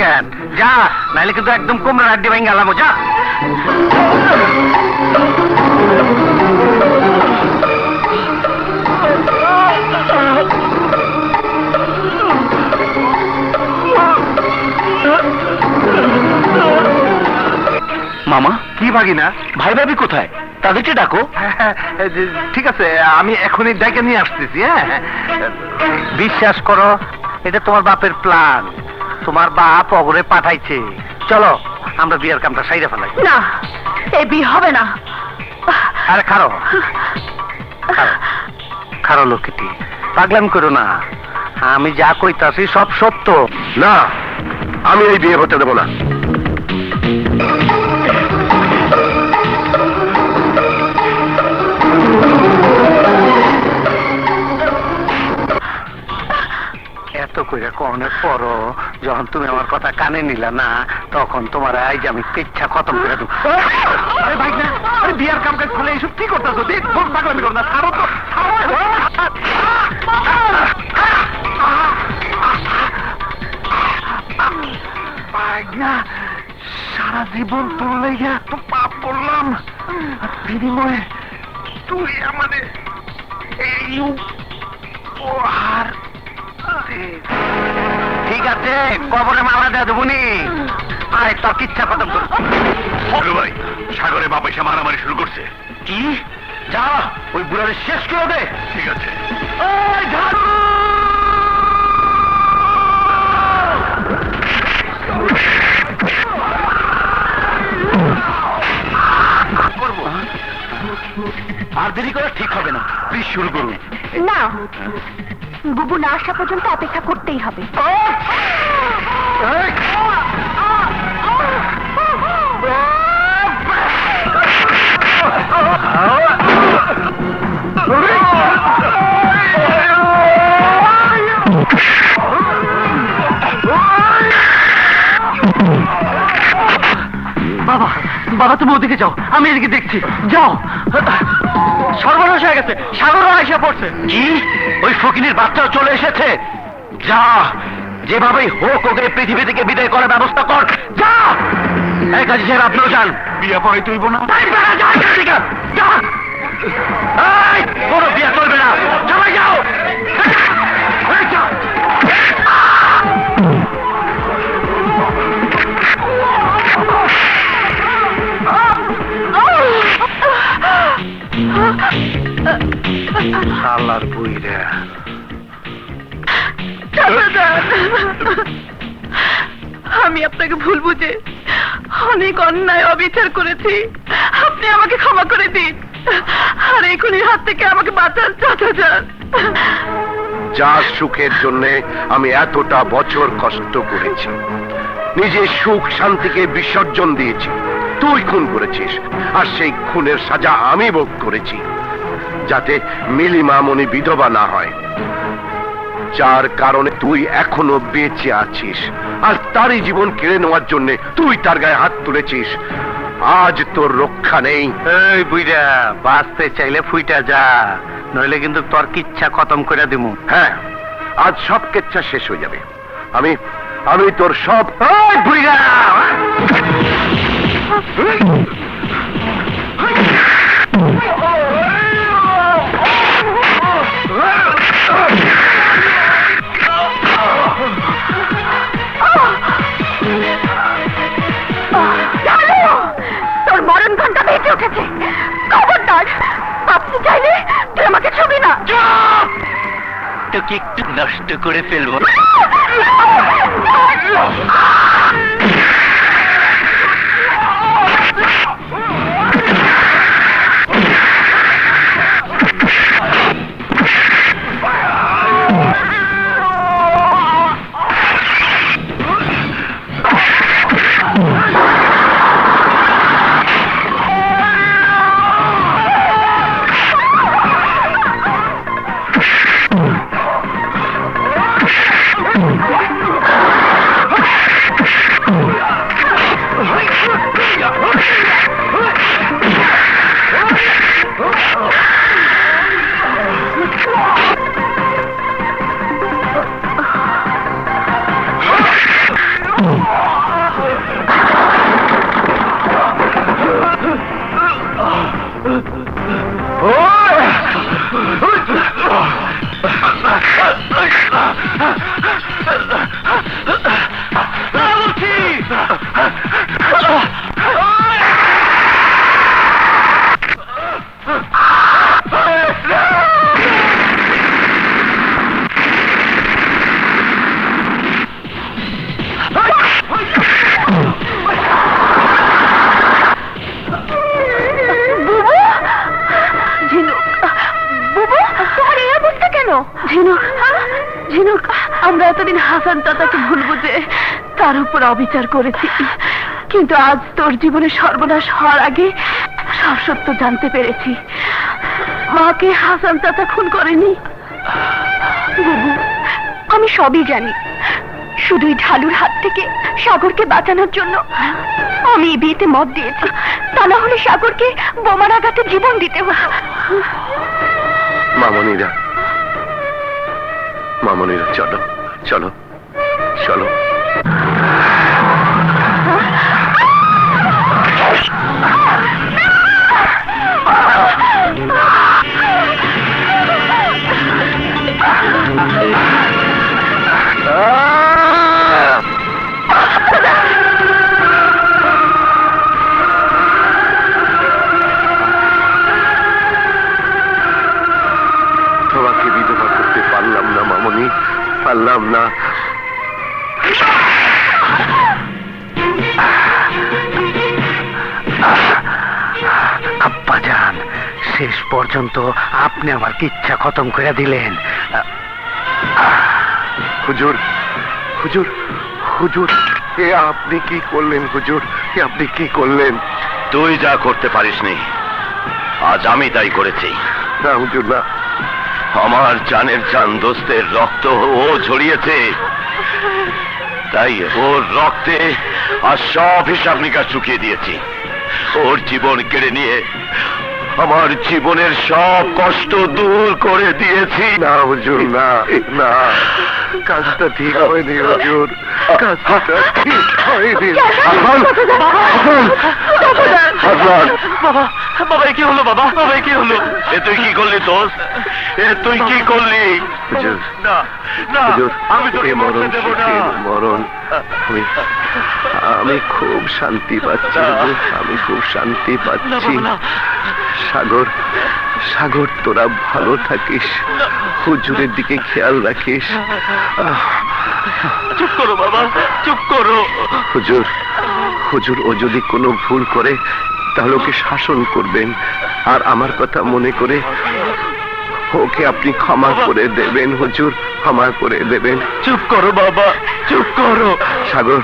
করস যা, নাইলে কিন্তু একদম কোমরা আড্ডি ভেঙে গেলাম, যা। মামা, কি ভাগিনা? ভাই ভাবি কোথায়? তাদেরকে ডাকো। ঠিক আছে, আমি এখনই ডেকে নিয়ে আসতেছি হ্যাঁ? বিশ্বাস করো, এটা তোমার বাপের প্ল্যান তোমার বাপ অগরে পাঠাইছে। চলো আমরা বিয়ের কামটা সাইরে ফেলাই। না এই বিয়ে হবে না। আরে খারো খারো খারো লোকটি পাগলাম করো না। আমি যা কইতাছি সব সত্য। না আমি এই বিয়ে হতে দেবো না। কনের পরও যখন তুমি আমার কথা কানে নিলা না, তখন তোমার আইজ আমি পিচ্ছা খতম করে দেবো। আরে ভাই না, আরে বিয়ার কাম কাজ ফলে এইসব কি করতেছো? দেখ ভোট পাগলামি করো না, ছাড়ো তো সারা জীবন তোর লেগে এত পাপ করলাম। বিনিময়ে তুই আমাদের এই উপহার ঠিক আছে কবরে মামলা দেওয়া দেবো নি আয় তোর কিচ্ছা খতম করো ভাই সাগরে বাপ এসে মারামারি শুরু করছে। কি? যা ওই বুড়ারে শেষ করে দে। ঠিক আছে! আর দেরি করে ঠিক হবে না। প্লিজ শুরু করুন। না। বুবু না আসা পর্যন্ত অপেক্ষা করতেই হবে। বাবা বাবা, তুমি ওদিকে যাও। আমি এদিকে দেখছি। যাও। সর্বনাশ হয়ে গেছে। সাগর এসে পড়ছে। কি? ওই ফকিনের বাচ্চাও চলে এসেছে? যা যেভাবেই হোক ওকে পৃথিবী থেকে বিদায় করার ব্যবস্থা কর। যা! এই কাজী সাহেব আপনিও যান। বিয়ে পরে তুইব না। তাই বেড়া যা কোনো বিয়ে শালার বুইরা আমি আপনাকে ভুল বুঝে অনেক অন্যায় অবিচার করেছি আপনি আমাকে ক্ষমা করে দিন আর এই খুনির হাত থেকে আমাকে বাঁচান চাচা যান যার সুখের জন্য আমি এতটা বছর কষ্ট করেছি নিজের সুখ শান্তিকে বিসর্জন দিয়েছি তুই খুন করেছিস আর সেই খুনের সাজা আমি ভোগ করেছি যাতে মিলি মামনি বিধবা না হয়। যার কারণে তুই এখনও বেঁচে আছিস। আর তারই জীবন কেড়ে নেওয়ার জন্য তুই তার গায়ে হাত তুলেছিস। আজ তোর রক্ষা নেই। এই বুইরা বাঁচতে চাইলে ফুইটা যা নইলে কিন্তু তোর কিচ্ছা খতম করে দিমু। হ্যাঁ আজ সব কেচ্ছা শেষ হয়ে যাবে। আমি আমি তোর সব বুইরা তোকে একটু নষ্ট করে ফেলব। বুবু ঝিনুক বুবু তোমার এই অবস্থা কেন ঝিনুক ঝিনুক, আমরা এতদিন হাসান চাচাকে ভুল বুঝে তার উপর অবিচার করেছি। কিন্তু আজ তোর জীবনে সর্বনাশ হওয়ার আগে সব সত্য জানতে পেরেছি। মাকে হাসান খুন করেনি। আমি সবই জানি। শুধুই ঢালুর হাত থেকে সাগরকে বাঁচানোর জন্য আমি বিয়েতে মত দিয়েছি। তা না হলে সাগরকে বোমার আঘাতে জীবন দিতে মামনিরা মামনিরা চলো চলো চলো। আব্বা যান শেষ পর্যন্ত আপনি আমার ইচ্ছা খতম করে দিলেন। হুজুর হুজুর হুজুর এ আপনি কি করলেন হুজুর? এ আপনি কি করলেন? তুই যা করতে পারিসনি আজ আমি তাই করেছি। না হুজুর না। আমার জানের জান দোস্তের রক্ত ও ঝরিয়েছে। তাই ওর রক্তে আর সব হিসাব নিকাশ চুকিয়ে দিয়েছি। ওর জীবন কেড়ে নিয়ে আমার জীবনের সব কষ্ট দূর করে দিয়েছি। না হুজুর না না। কাজটা ঠিক হয়নি হুজুর। কাজটা ঠিক হয়নি! বাবা বাবা কি হলো বাবা? বাবা কি হলো? এ তুই কি করলি দোস্ত এ তুই কি করলি? না না আমি তোকে মরণ দেব না। মরণ। আমি আমি খুব শান্তি পাচ্ছি আমি খুব শান্তি পাচ্ছি। সাগর সাগর তোরা ভালো থাকিস। হুজুরের দিকে খেয়াল রাখিস। চুপ করো বাবা চুপ করো। হুজুর হুজুর ও যদি কোনো ভুল করে তাহলে ওকে শাসন করবেন। আর আমার কথা মনে করে ওকে আপনি ক্ষমা করে দেবেন হুজুর ক্ষমা করে দেবেন। চুপ করো বাবা চুপ করো। সাগর